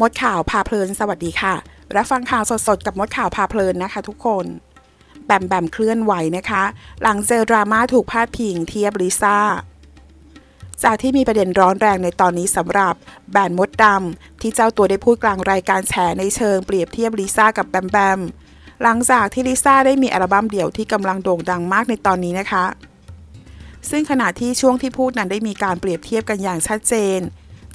มดข่าวพาเพลินสวัสดีค่ะ รับฟังข่าวสดๆ กับมดข่าวพาเพลินนะคะ ทุกคน แบมแบมเคลื่อนไหวนะคะ หลังเจอดราม่าถูกพาดพิงเทียบลิซ่า จากที่มีประเด็นร้อนแรงในตอนนี้สำหรับแบนมดดำที่เจ้าตัวได้พูดกลางรายการแฉในเชิงเปรียบเทียบลิซ่ากับแบมแบมหลังจากที่ลิซ่าได้มีอัลบั้มเดี่ยวที่กำลังโด่งดังมากในตอนนี้นะคะ ซึ่งขณะที่ช่วงที่พูดนั้นได้มีการเปรียบเทียบกันอย่างชัดเจน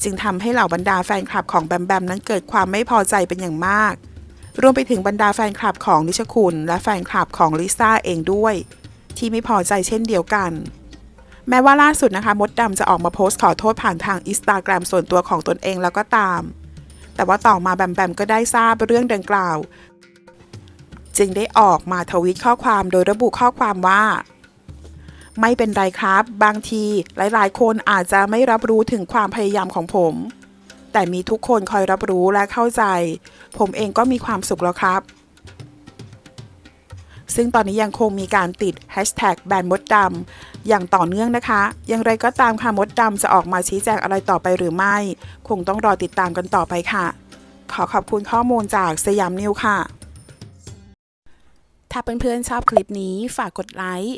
จึงทำให้เหล่าบรรดาแฟนคลับของแบมแบมนั้นเกิดความไม่พอใจเป็นอย่างมาก รวมไปถึงบรรดาแฟนคลับของนิชคุณและแฟนคลับของลิซ่าเองด้วย ที่ไม่พอใจเช่นเดียวกัน แม้ว่าล่าสุดนะคะ มดดำจะออกมาโพสต์ขอโทษผ่านทางอินสตาแกรมส่วนตัวของตนเองแล้วก็ตาม แต่ว่าต่อมาแบมแบมก็ได้ทราบเรื่องดังกล่าว จึงได้ออกมาทวิตข้อความโดยระบุข้อความว่า ไม่เป็นไรครับ บางทีหลายๆ คนอาจจะไม่รับรู้ถึงความพยายามของผม แต่มีทุกคนคอยรับรู้และเข้าใจ ผมเองก็มีความสุขแล้วครับ ซึ่งตอนนี้ยังคงมีการติด hashtag แบนมดดำอย่างต่อเนื่องนะคะ อย่างไรก็ตามค่ะมดดำจะออกมาชี้แจงอะไรต่อไปหรือไม่ คงต้องรอติดตามกันต่อไปค่ะ ขอขอบคุณข้อมูลจากสยามนิวค่ะ ถ้าเพื่อนๆชอบคลิปนี้ฝากกดไลค์